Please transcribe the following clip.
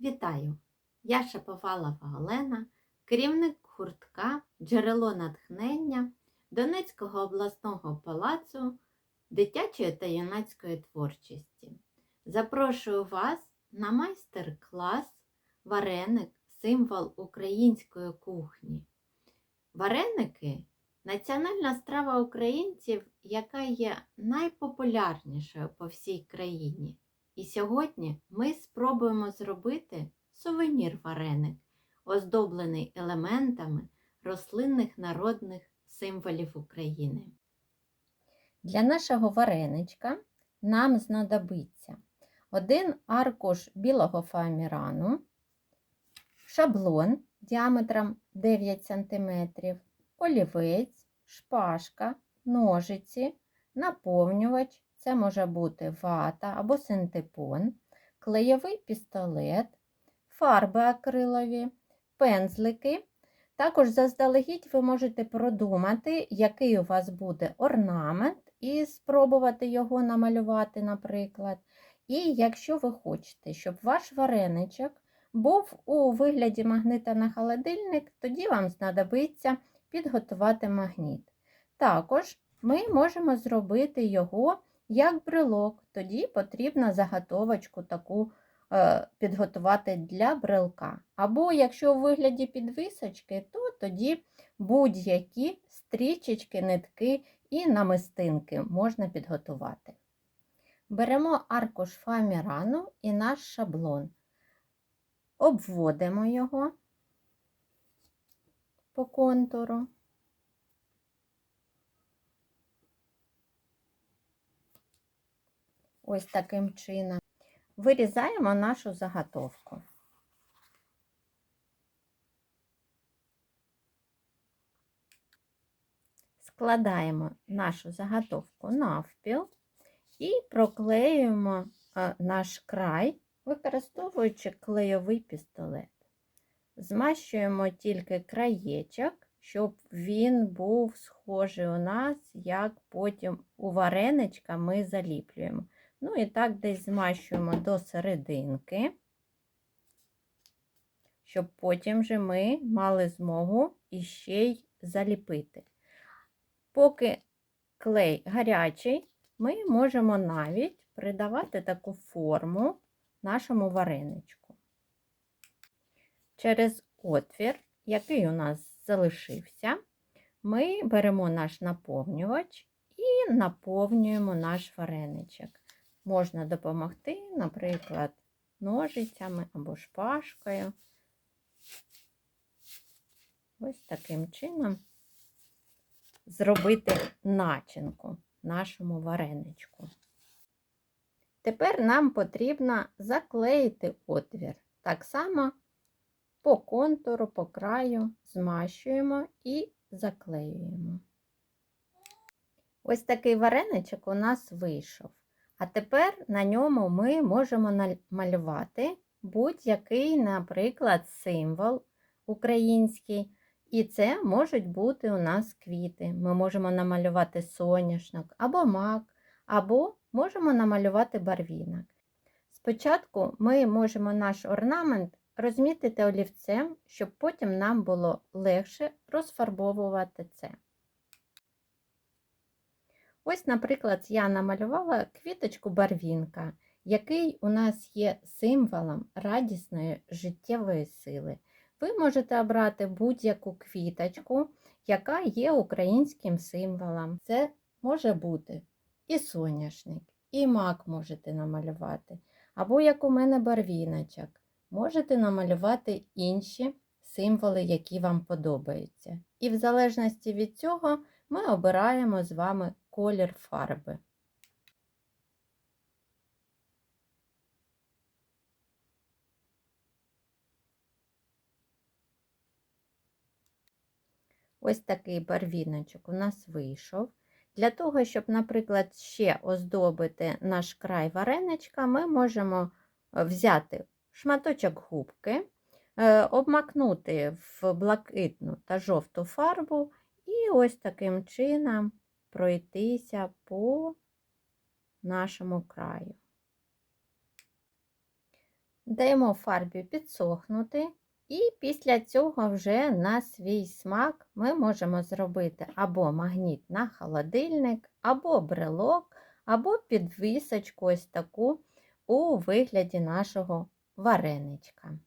Вітаю! Я Шаповалова Олена, керівник гуртка Джерело натхнення Донецького обласного палацу дитячої та юнацької творчості. Запрошую вас на майстер-клас Вареник символ української кухні. Вареники національна страва українців, яка є найпопулярнішою по всій країні. І сьогодні ми спробуємо зробити сувенір-вареник, оздоблений елементами рослинних народних символів України. Для нашого вареничка нам знадобиться один аркуш білого фоамірану, шаблон діаметром 9 см, олівець, шпажка, ножиці, наповнювач. Це може бути вата або синтепон, клеєвий пістолет, фарби акрилові, пензлики. Також заздалегідь ви можете продумати, який у вас буде орнамент, і спробувати його намалювати, наприклад. І якщо ви хочете, щоб ваш вареничок був у вигляді магнита на холодильник, тоді вам знадобиться підготувати магніт. Також ми можемо зробити його як брелок, тоді потрібно заготовочку таку е, підготувати для брелка. Або якщо у вигляді підвисочки, то тоді будь-які стрічечки, нитки і намистинки можна підготувати. Беремо аркуш фоамірану і наш шаблон, обводимо його по контуру. Ось таким чином. Вирізаємо нашу заготовку. Складаємо нашу заготовку навпіл і проклеюємо наш край, використовуючи клейовий пістолет. Змащуємо тільки краєчок, щоб він був схожий у нас, як потім у вареничка ми заліплюємо. Ну і так десь змащуємо до серединки, щоб потім же ми мали змогу іще й заліпити. Поки клей гарячий, ми можемо навіть придавати таку форму нашому вареничку. Через отвір, який у нас залишився, ми беремо наш наповнювач і наповнюємо наш вареничок можна допомогти, наприклад, ножицями або шпажкою. Ось таким чином зробити начинку нашому вареничку. Тепер нам потрібно заклеїти отвір. Так само по контуру, по краю змащуємо і заклеюємо. Ось такий вареничок у нас вийшов. А тепер на ньому ми можемо намалювати будь-який, наприклад, символ український. І це можуть бути у нас квіти. Ми можемо намалювати соняшник або мак, або можемо намалювати барвінок. Спочатку ми можемо наш орнамент розмітити олівцем, щоб потім нам було легше розфарбовувати це. Ось, наприклад, я намалювала квіточку барвінка, який у нас є символом радісної життєвої сили. Ви можете обрати будь-яку квіточку, яка є українським символом. Це може бути і соняшник, і мак можете намалювати, або як у мене барвіночок. Можете намалювати інші символи, які вам подобаються. І в залежності від цього ми обираємо з вами колір фарби. Ось такий барвіночок у нас вийшов. Для того, щоб, наприклад, ще оздобити наш край вареничка, ми можемо взяти шматочок губки, е, обмакнути в блакитну та жовту фарбу і ось таким чином пройтися по нашому краю. Даємо фарбі підсохнути, і після цього вже на свій смак ми можемо зробити або магніт на холодильник, або брелок, або підвісочку ось таку у вигляді нашого вареничка.